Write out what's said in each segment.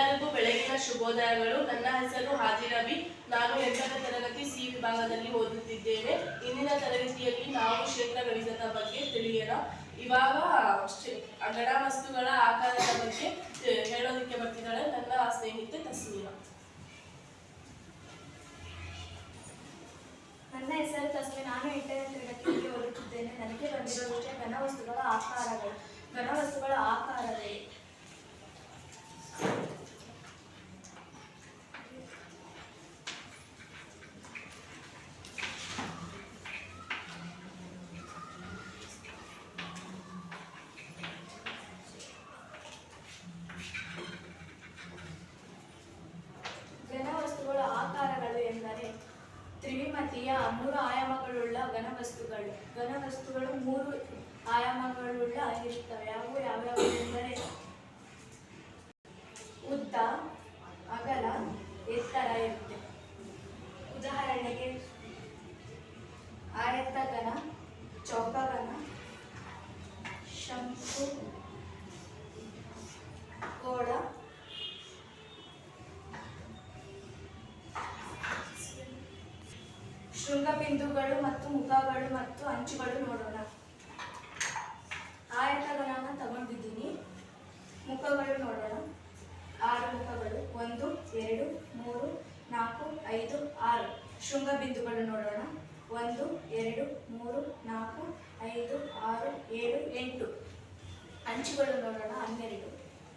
ಎಲ್ಲರಿಗೂ ಬೆಳಗಿನ ಶುಭೋದಯಗಳು. ನನ್ನ ಹೆಸರು ಹಾಜಿರವಿ ನಾನು ಎಂಟನೇ ತರಗತಿ ಸಿ ವಿಭಾಗದಲ್ಲಿ ಓದುತ್ತಿದ್ದೇನೆ. ಇಂದಿನ ತರಗತಿಯಲ್ಲಿ ನಾವು ಕ್ಷೇತ್ರ ಗಣಿತದ ಬಗ್ಗೆ ತಿಳಿಯೋಣ. ಇವಾಗ ಗಡ ವಸ್ತುಗಳ ಆಕಾರದ ಬಗ್ಗೆ ಹೇಳೋದಕ್ಕೆ ಬರ್ತಿದ್ದಾಳೆ. ನನ್ನ ಸ್ನೇಹಿತೆ ತಸ್ಮೀರ. ನನ್ನ ಹೆಸರು ತಸ್ಮಿ ನಾನು ಎಂಟನೇ ತರಗತಿಯಲ್ಲಿ ಓದುತ್ತಿದ್ದೇನೆ. ನನಗೆ ಬಂದಿರುವ ವಿಷಯ ಘನವಸ್ತುಗಳ ಆಕಾರಗಳು. ಘನವಸ್ತುಗಳ ಆಕಾರವೇ ಘನವಸ್ತುಗಳ ಆಕಾರಗಳು ಎಂದರೆ ತ್ರಿವಿಮತೀಯ ಮೂರು ಆಯಾಮಗಳುಳ್ಳ ಘನವಸ್ತುಗಳು. ಘನವಸ್ತುಗಳು ಮೂರು ಆಯಾಮಗಳುಳ್ಳ ಇರುತ್ತವೆ ಅವು ಯಾವ್ಯಾವು ಎಂದರೆ ಉದ್ದ, ಅಗಲ, ಎತ್ತರ ಇರುತ್ತೆ ಉದಾಹರಣೆಗೆ ಆಯತಘನ, ಚೌಕಘನ, ಶಂಕು ಗೋಳ ಶೃಂಗಬಿಂದುಗಳು ಮತ್ತು ಮುಖಗಳು ಮತ್ತು ಅಂಚುಗಳು ನೋಡೋಣ. ಆಯತಗಳನ್ನು ತಗೊಂಡಿದ್ದೀನಿ. ಮುಖಗಳು ನೋಡೋಣ. ಆರು ಮುಖಗಳು. ಒಂದು, ಎರಡು, ಮೂರು, ನಾಲ್ಕು, ಐದು, ಆರು. ಶೃಂಗಬಿಂದುಗಳು ನೋಡೋಣ. ಒಂದು, ಎರಡು, ಮೂರು, ನಾಲ್ಕು, ಐದು, ಆರು, ಏಳು, ಎಂಟು. ಅಂಚುಗಳು ನೋಡೋಣ. ಹನ್ನೆರಡು.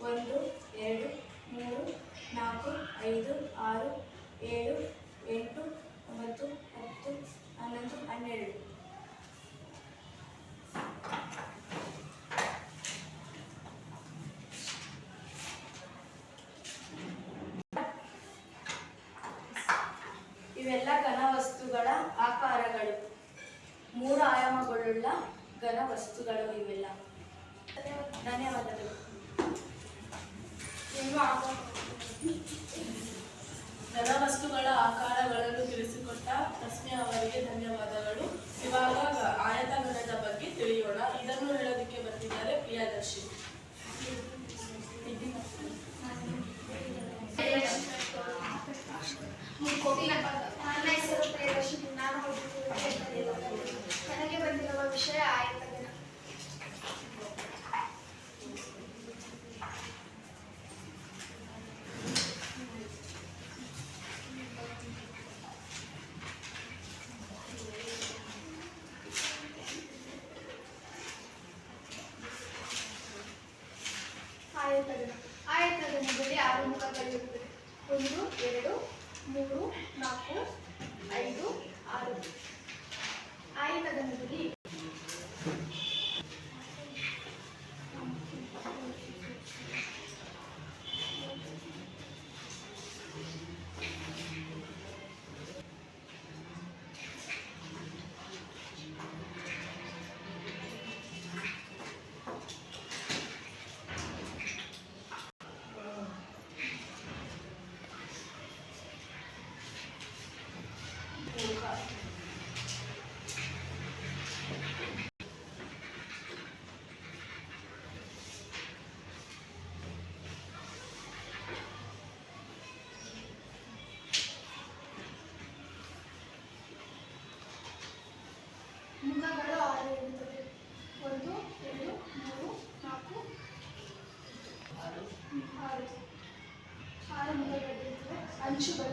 ಒಂದು, ಎರಡು, ಮೂರು, ನಾಲ್ಕು, ಐದು, ಆರು, ಏಳು ಎಂಟು ಒಂಬತ್ತು ಹತ್ತು ಹನ್ನೊಂದು ಹನ್ನೆರಡು ಇವೆಲ್ಲ ಘನವಸ್ತುಗಳ ಆಕಾರಗಳು. ಮೂರು ಆಯಾಮಗಳುಳ್ಳ ಘನವಸ್ತುಗಳು ಇವೆಲ್ಲ. ಧನ್ಯವಾದಗಳು ಇನ್ನು ಆಗ- ಘನವಸ್ತುಗಳ ಆಕಾರಗಳನ್ನು ತಿಳಿಸಿಕೊಟ್ಟ ತಸ್ಮಿ ಅವರಿಗೆ ಧನ್ಯವಾದಗಳು ಇವಾಗ ಗ- ಆಯತಘನದ ಬಗ್ಗೆ ತಿಳಿಯೋಣ ಇದನ್ನು ಹೇಳೋದಕ್ಕೆ ಬರ್ತಿದ್ದಾರೆ ಪ್ರಿಯದರ್ಶಿ ನನ್ನ ಹೆಸರು ಪ್ರಿಯದರ್ಶಿನಿ ನಾನು ಓದುತ್ತಿರುವ ನನಗೆ ಬಂದಿರುವ ವಿಷಯ ಆಯತಗನ ಆಯತಗನ ಆಯತಗನದಲ್ಲಿ ಆರು ಮುಖಗಳಿರುತ್ತವೆ ಒಂದು ಎರಡು ಮೂರು ನಾಲ್ಕು ಐದು ಆರು ಆಯತಗನದಲ್ಲಿ ಮುಖಗಳು ಆರು ಇರುತ್ತವೆ ಒಂದು ಎರಡು ಮೂರು ನಾಲ್ಕು ಆರು ಆರು ಮುಖಗಳಿರುತ್ತವೆ ಅಂಚುಗಳು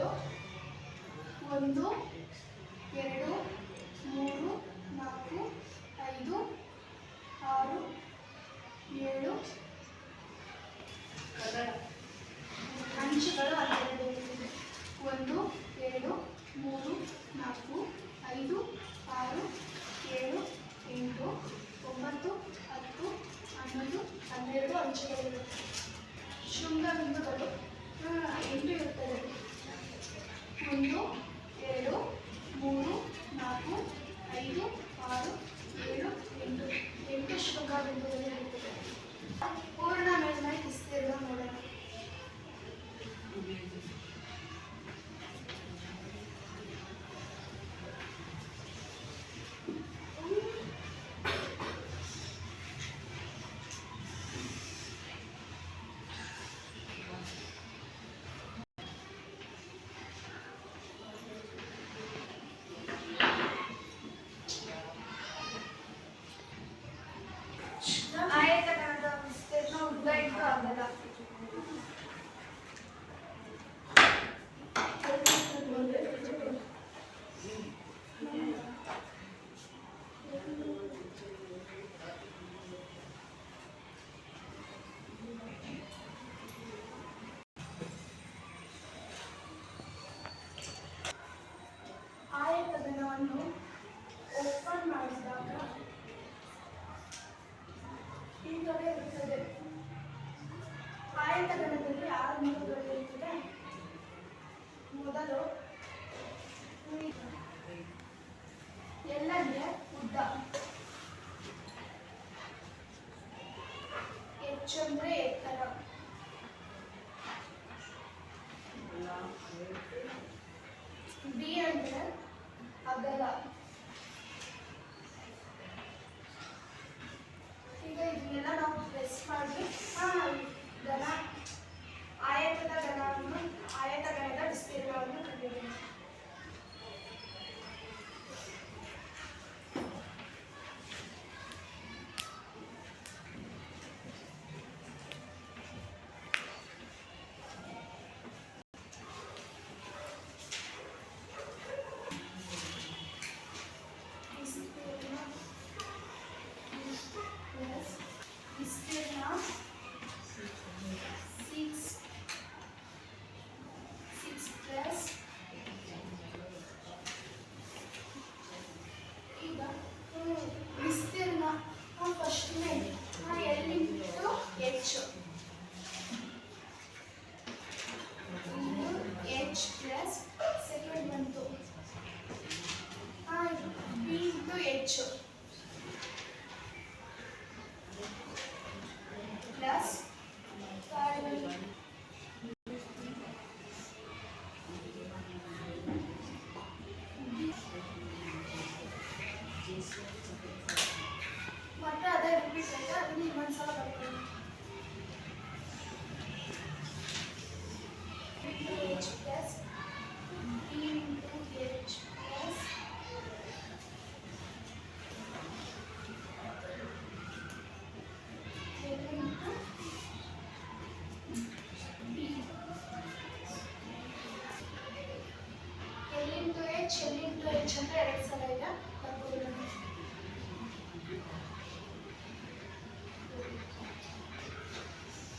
ಎಚ್ ಟು ಇಂಟು ಎಚ್ ಅಂದರೆ ಎರಡು ಸಲ ಇಲ್ಲ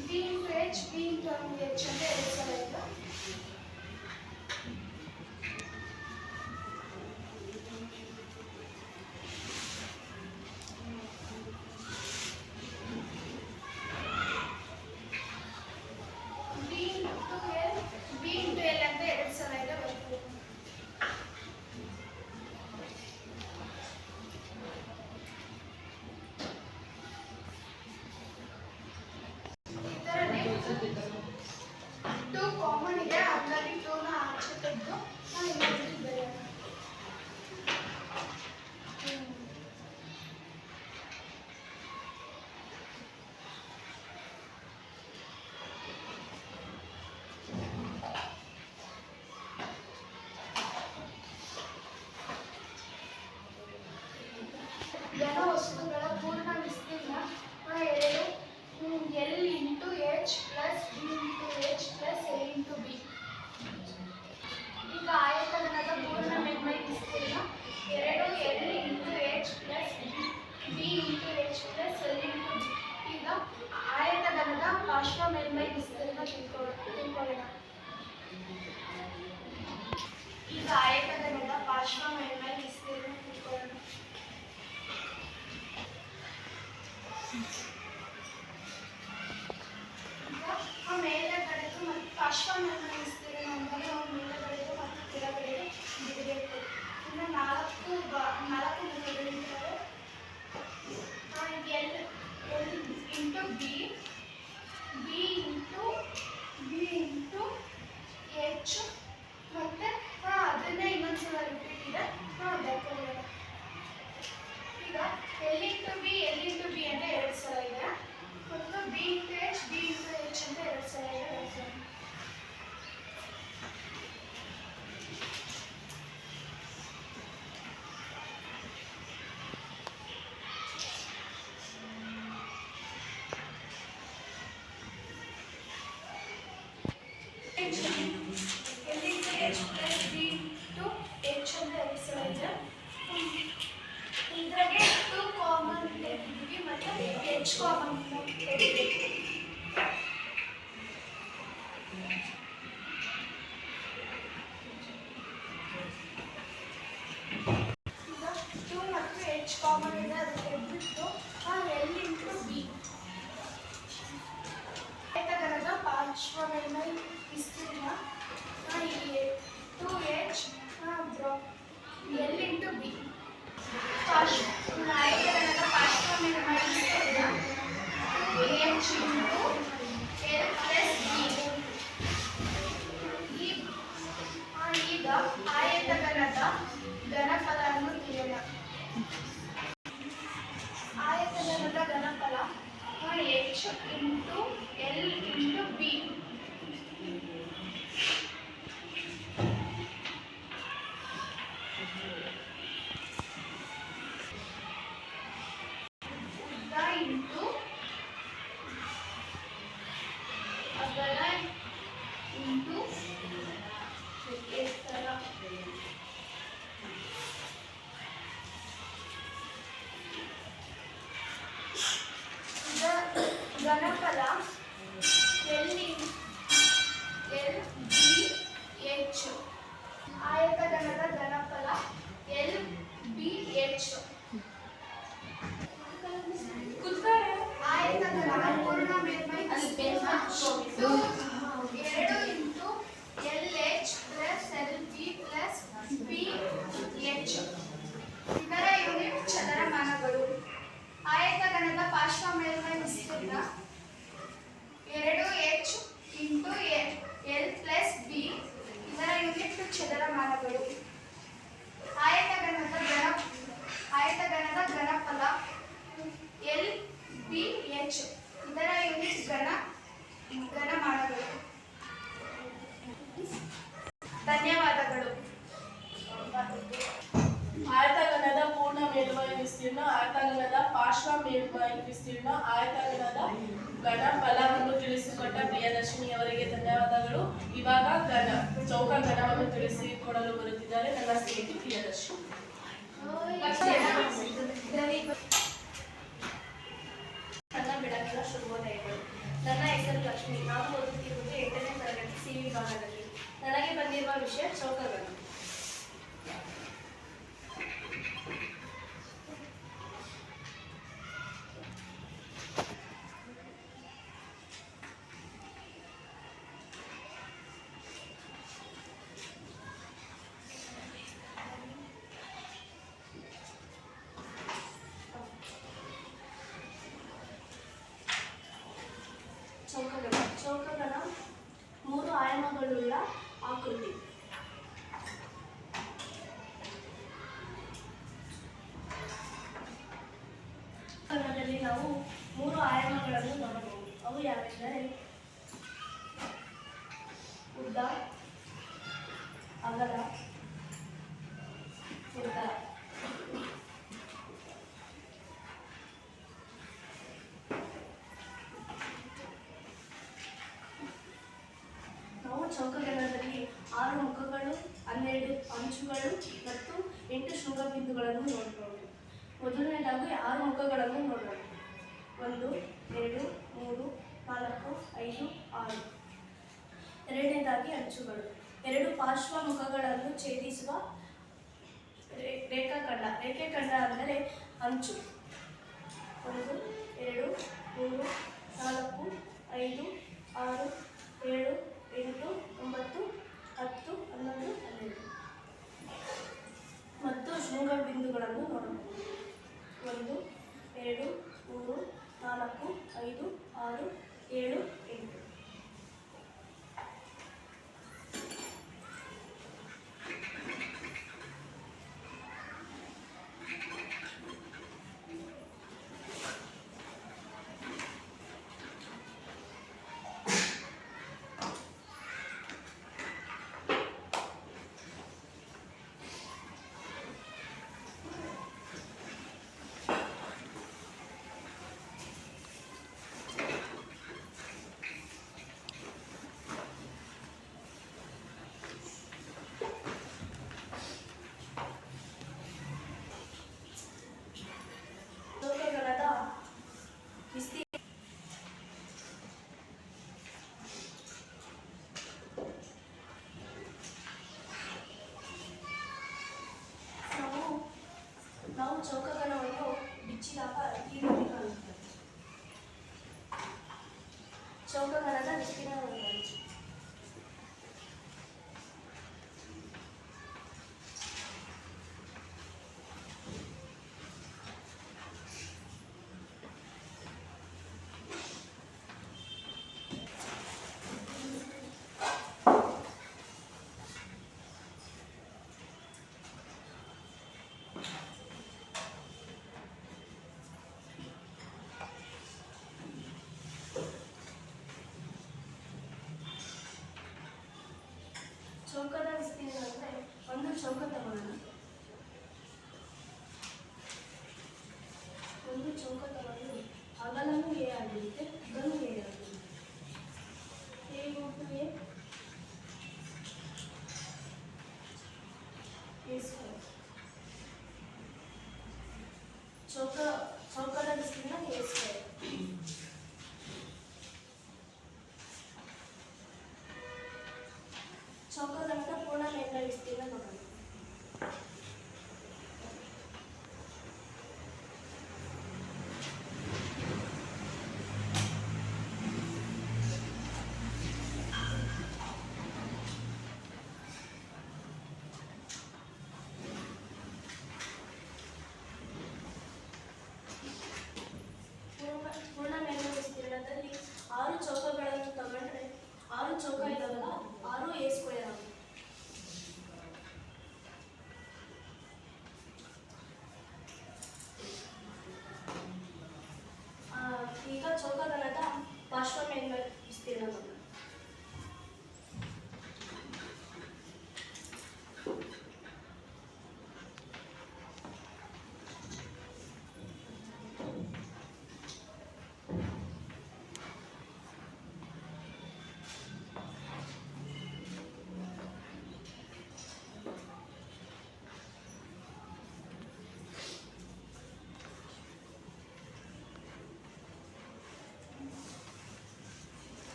B into H B into H ಎರಡು ಸಲ ಇಲ್ಲ Teşekkür ederim. ಎರಡು H into L plus B ಇದರ ಯೂನಿಟ್ ಚದರಮಾನಗಳು ಆಯತಗಣದ ಘನ, ಆಯತಗಣದ ಘನಫಲ ಎಲ್ ಬಿ ಎಚ್ ಇದರ ಯೂನಿಟ್ ಘನ ಘನಮಾನಗಳು ಧನ್ಯವಾದಗಳು ವಿಸ್ತೀರ್ಣ ಆಯತಘನದ ಪಾರ್ಶ್ವ ಮೇಲ್ಮೈ ವಿಸ್ತೀರ್ಣ ಆಯತಘನದ ಘನ ಫಲವನ್ನು ತಿಳಿಸಿಕೊಟ್ಟ ಪ್ರಿಯದರ್ಶಿನಿ ಅವರಿಗೆ ಧನ್ಯವಾದಗಳು. ಇವಾಗ ಘನ, ಚೌಕ ಘನವನ್ನು ತಿಳಿಸಿಕೊಡಲು ಬರುತ್ತಿದ್ದಾರೆ ನನ್ನ ಸ್ನೇಹಿತೆ ಪ್ರಿಯದರ್ಶಿನಿ ನನ್ನ ಬೆಳಗಿನ ಶುಭೋದಯಗಳು. ನನ್ನ ಹೆಸರು ಲಕ್ಷ್ಮಿ. ನಾನು ಓದುತ್ತಿರುವುದು ಎಂಟನೇ ತರಗತಿ ಸಿ ವಿಭಾಗದಲ್ಲಿ ನನಗೆ ಬಂದಿರುವ ವಿಷಯ ಚೌಕಗಳು ಅಂಚುಗಳು ಮತ್ತು ಎಂಟು ಶೃಂಗ ಬಿಂದುಗಳನ್ನು ನೋಡಬಹುದು ಮೊದಲನೇದಾಗಿ ಆರು ಮುಖಗಳನ್ನು ನೋಡೋಣ. ಒಂದು, ಎರಡು, ಮೂರು, ನಾಲ್ಕು, ಐದು, ಆರು. ಎರಡನೇದಾಗಿ ಅಂಚುಗಳು. ಎರಡು ಪಾರ್ಶ್ವ ಮುಖಗಳನ್ನು ಛೇದಿಸುವ ರೇ- ರೇಖಾಖಂಡ. ರೇಖಾಖಂಡ ಅಂದರೆ ಅಂಚು. ಒಂದು, ಎರಡು, ಮೂರು, ನಾಲ್ಕು, ಐದು, ಆರು, ಏಳು, ಎಂಟು, ಒಂಬತ್ತು, ಹತ್ತು, ಹನ್ನೊಂದು, ಹನ್ನೆರಡು. ಮತ್ತು ಶೃಂಗ ಬಿಂದುಗಳನ್ನು ನೋಡಬಹುದು ಒಂದು ಎರಡು ಮೂರು ನಾಲ್ಕು ಐದು ಆರು ಏಳು ಎಂಟು. 저가 ಒಂದು ಚೌಕ ತಗೊಳ್ಳೋಣ ಒಂದು ಚೌಕ ತಗೊಂಡು ಅಗಲನೂ ಎ ಆಗಿರುತ್ತೆ ಇದನ್ನು ಎ ಆಗಿರುತ್ತೆ ಎ ಇಂಟು ಚೌಕ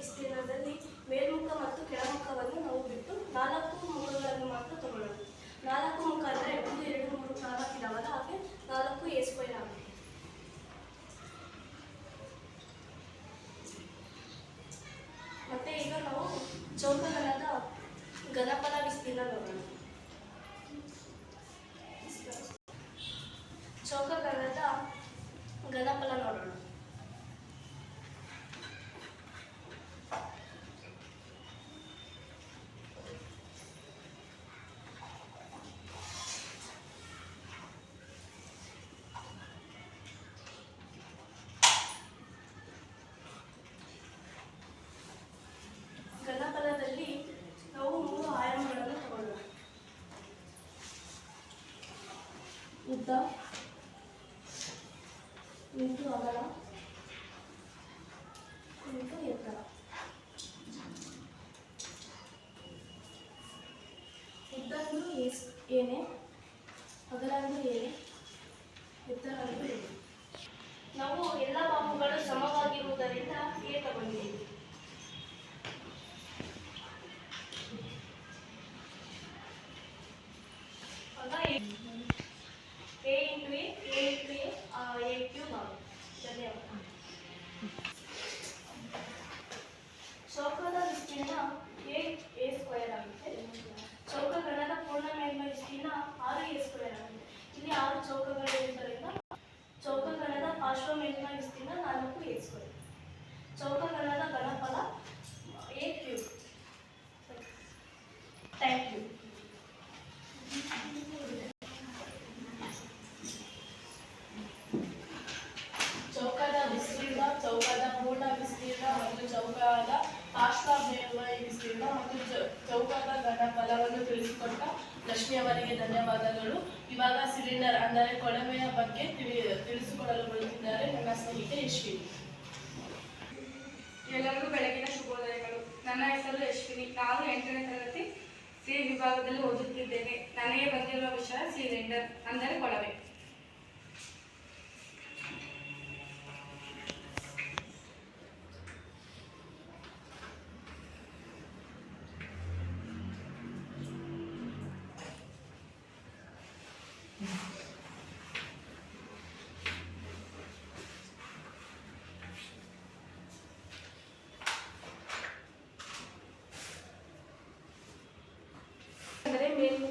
ವಿಸ್ತೀರ್ಣದಲ್ಲಿ ಮೇಲ್ಮುಖ ಮತ್ತು ಕೆಳಮುಖವನ್ನು ನಾವು ಬಿಟ್ಟು ನಾಲ್ಕು ಮುಖಗಳನ್ನು ಮಾತ್ರ ತಗೊಳ್ಳೋಣ. ನಾಲ್ಕು ಮುಖ ಅಂದರೆ ಒಂದು ಎರಡು ಮೂರು ನಾಲ್ಕು ಇದಾವಲ್ಲ ಹಾಗೆ ನಾಲ್ಕು ಎ ಸ್ಕ್ವೇರ್ ಆಗುತ್ತೆ ಮತ್ತೆ ಈಗ ನಾವು ಚೌಕಗಣದ ಘನಫಲ ವಿಸ್ತೀರ್ಣ ನೋಡೋಣ ಚೌಕಗಣದ ಘನಫಲ ನೋಡೋಣ ಘನಫಲದಲ್ಲಿ ನಾವು ಮೂರು ಆಯಾಮಗಳನ್ನು ತಗೊಳ್ಳೋಣ ಉದ್ದ ಇಂಟು ಅಗಲ. ಇಂಟು ಎತ್ತರ. ಉದ್ದ ಅಂದ್ರೂ ಎಸ್ ಏನೇ? ಅಗಲ ಅಂದ್ರೂ ಏನೇ? ಎತ್ತರ ಅಂದ್ರೂ ನಾವು ಎಲ್ಲ ಬಾಹುಗಳು ಸಮವಾಗಿರುವುದರಿಂದ ಎ ತಗೊಂಡಿದ್ದೀವಿ ಆಗ A into A A into A A cube ಆಗುತ್ತೆ ಧನ್ಯವಾದ ಚೌಕದ ವಿಸ್ತೀರ್ಣ ಎ ಎ ಸ್ಕ್ವೇರ್ ಆಗುತ್ತೆ ಚೌಕ ಗಣದ ಪೂರ್ಣ ಮೇಲ್ಮೈ ವಿಸ್ತೀರ್ಣ ಆರು ಎ ಸ್ಕ್ವೇರ್ ಆಗುತ್ತೆ ಇಲ್ಲಿ ಆರು ಚೌಕಗಳು ಇರುವುದರಿಂದ ಚೌಕ ಗಣದ ಪಾರ್ಶ್ವ ಮೇಲ್ಮೈ ವಿಸ್ತೀರ್ಣ ನಾಲ್ಕು ಎ ಸ್ಕ್ವೇರ್ ಚೌಕ ಗಣದ ಘನಫಲ ಎ ಕ್ಯೂಬ್ ಥ್ಯಾಂಕ್ ಯು ಚೌಕದ ವಿಸ್ತೀರ್ಣ ಚೌಕದ ಪೂರ್ಣ ವಿಸ್ತೀರ್ಣ ಮತ್ತು ಚೌಕದ ಪಾರ್ಶ್ವ ಮೇಲ್ಮೈ ವಿಸ್ತೀರ್ಣ ಮತ್ತು ಚ- ಚೌಕದ ಘನಫಲವನ್ನು ತಿಳಿಸಿಕೊಟ್ಟ ಲಕ್ಷ್ಮಿ ಅವರಿಗೆ ಧನ್ಯವಾದಗಳು. ಇವಾಗ ಸಿಲಿಂಡರ್, ಅಂದರೆ ಕೊಳವೆಯ ಬಗ್ಗೆ ತಿಳಿ, ತಿಳಿಸಿಕೊಡಲು ಬರುತ್ತಿದ್ದಾರೆ ನನ್ನ ಸ್ನೇಹಿತೆ ಯಶ್ವಿನಿ. ಎಲ್ಲರಿಗೂ ಬೆಳಗಿನ ಶುಭೋದಯಗಳು. ನನ್ನ ಹೆಸರು ಯಶ್ವಿನಿ. ನಾನು ಎಂಟನೇ ತರಗತಿ ಸಿ ವಿಭಾಗದಲ್ಲಿ ಓದುತ್ತಿದ್ದೇನೆ. ನನಗೆ ಬಂದಿರುವ ವಿಷಯ ಸಿಲಿಂಡರ್, ಅಂದರೆ ಕೊಳವೆ.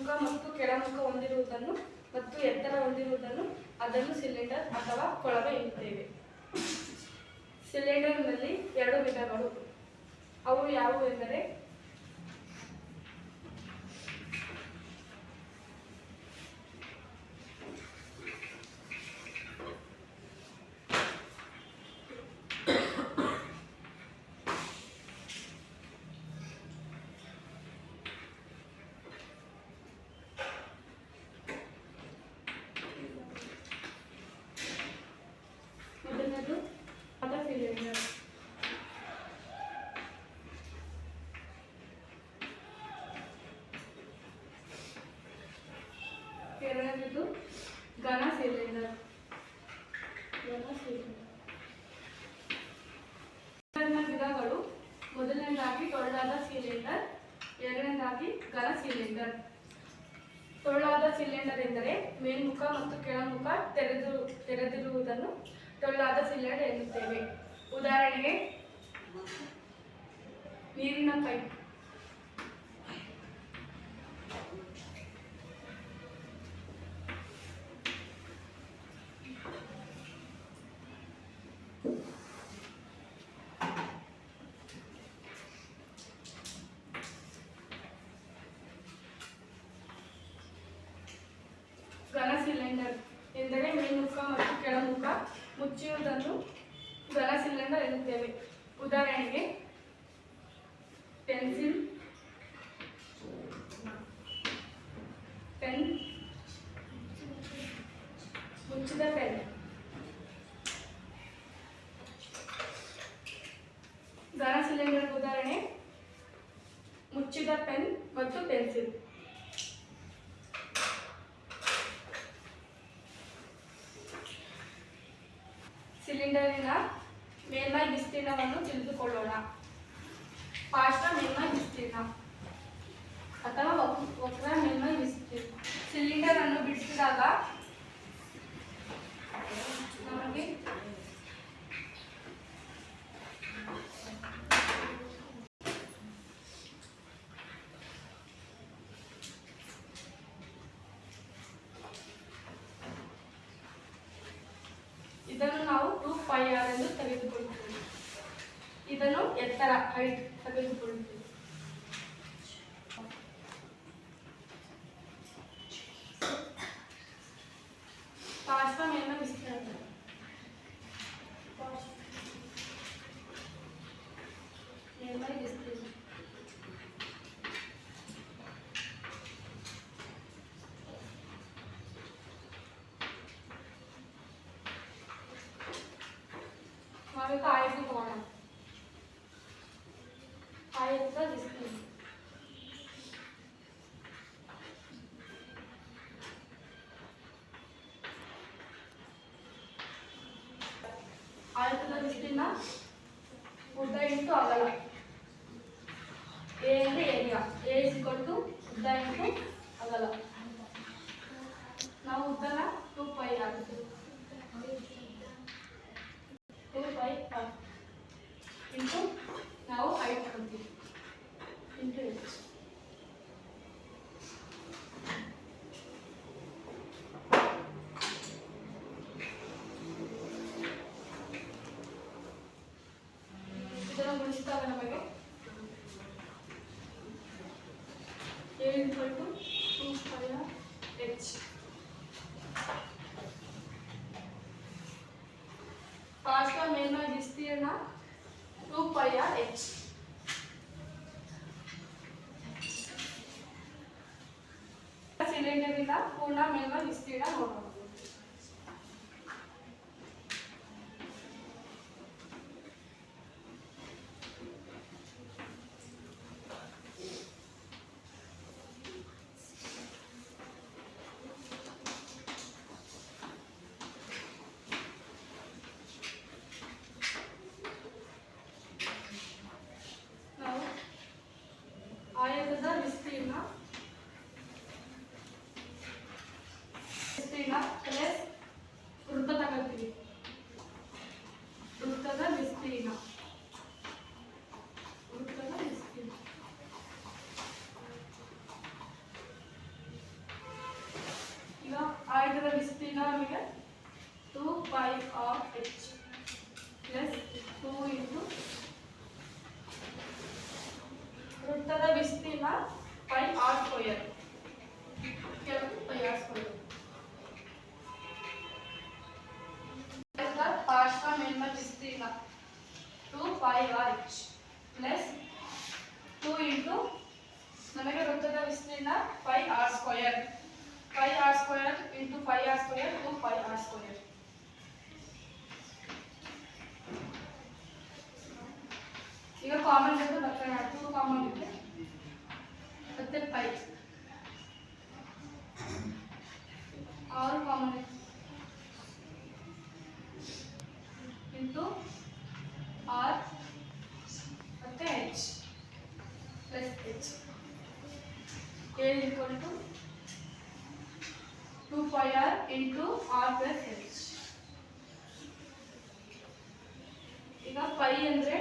ಮೇಲ್ಮುಖ ಮತ್ತು ಕೆಳಮುಖ ಹೊಂದಿರುವುದನ್ನು ಮತ್ತು ಎತ್ತರ ಹೊಂದಿರುವುದನ್ನು ಅದನ್ನು ಸಿಲಿಂಡರ್ ಅಥವಾ ಕೊಳವೆ ಎನ್ನುತ್ತೇವೆ. ಸಿಲಿಂಡರ್ನಲ್ಲಿ ಎರಡು ವಿಧಗಳು. ಅವು ಯಾವುವು ಇದು ಘನ ಸಿಲಿಂಡರ್. ಘನ ಸಿಲಿಂಡರ್. ವಿಧಗಳು ಮೊದಲನೇದಾಗಿ ತೊಳಲಾದ ಸಿಲಿಂಡರ್, ಎರಡನೇದಾಗಿ ಘನ ಸಿಲಿಂಡರ್. ತೊಳಲಾದ ಸಿಲಿಂಡರ್ ಎಂದರೆ ಮೇಲ್ಮುಖ ಮತ್ತು ಕೆಳಮುಖ ತೆರೆದು, ತೆರೆದಿರುವುದನ್ನು ತೊಳಲಾದ ಸಿಲಿಂಡರ್ ಎನ್ನುತ್ತೇವೆ. ಉದಾಹರಣೆಗೆ ನೀರಿನ ಪೈಪ್. ನಾವು ಟೂ ಫೈ ಆರ್ ಎಂದು ತೆಗೆದುಕೊಳ್ಳುತ್ತೇವೆ ಇದನ್ನು ಎತ್ತರ ಹೈಟ್ ತೆಗೆದುಕೊಳ್ಳುತ್ತೇವೆ ಪಾರ್ಶ್ವ ಮೇಲ್ಮೈ ವಿಸ್ತೀರ್ಣ ಪಾರ್ಶ್ವ ಮೇಲ್ಮೈ ವಿಸ್ತೀರ್ಣ ನಾವೀಗ ಆಯತ ತಗೋಣ ಆಯತ ವಿಸ್ತೀರ್ಣ ಆಯತದ ವಿಸ್ತೀರ್ಣ ಉದ್ದ ಇಂಟು ಅಗಲ ಎ ಅಂದರೆ area A is equal to ಉದ್ದ ಇಂಟು ಅಗಲ ನಾವು ಉದ್ದನ ಟೂ ಪೈ ಆಗುತ್ತೆ ಟೂ ಪೈ ಆರ್ ಇಂಟು ನಾವು ಹೈಟ್ ತಗೊಳ್ತೀವಿ ಇಂಟು ಎಚ್ ಇದನ್ನು ಗುಣಿಸಿದಾಗ ನಮಗೆ A equal to two pi H ಪಾರ್ಶ್ವ ಮೇಲ್ಮೈ ವಿಸ್ತೀರ್ಣ ಟೂ ಪೈ ಆರ್ ಎಚ್ ಸಿಲಿಂಡರಿಂದ ಪೂರ್ಣ ಮೇಲ್ಮೈ ವಿಸ್ತೀರ್ಣ ನೋಡಬಹುದು ನಾವು ಆಯತದ ವಿಸ್ತೀರ್ಣ ವಿಸ್ತೀರ್ಣ ಪ್ಲಸ್ ವೃತ್ತ ತಗೊಳ್ತೀವಿ ವೃತ್ತದ ವಿಸ್ತೀರ್ಣ ವೃತ್ತದ ವಿಸ್ತೀರ್ಣ ಈಗ ಆಯತದ ವಿಸ್ತೀರ್ಣ ನಮಗೆ two pi r h plus two into ವೃತ್ತದ ವಿಸ್ತೀರ್ಣ ಪೈ ಆರ್ ಸ್ಕ್ವಯರ್ ಕೆಲವು ಪೈ ಆರ್ ಸ್ಕ್ವಯರ್ ಪಾರ್ಶ್ವ ಮೇಲ್ಮೈ ವಿಸ್ತೀರ್ಣ two pi R H plus two into ನಮಗೆ ವೃತ್ತದ ವಿಸ್ತೀರ್ಣ pi R square pi R square into pi R square two pi R square ಈಗ ಕಾಮನ್ ಜೊತೆ ಬರ್ತಾರೆ ಟೂ ಕಾಮನ್ ಇದೆ ಮತ್ತೆ ಪೈ ಆರು ಕಾಮನ್ ಇದೆ ಇಂಟು ಆರ್ ಮತ್ತೆ H plus H into R plus H ಈಗ ಪೈ ಅಂದರೆ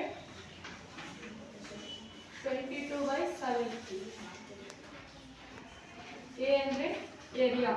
twenty two by seventy A ಅಂದರೆ ಏರಿಯಾ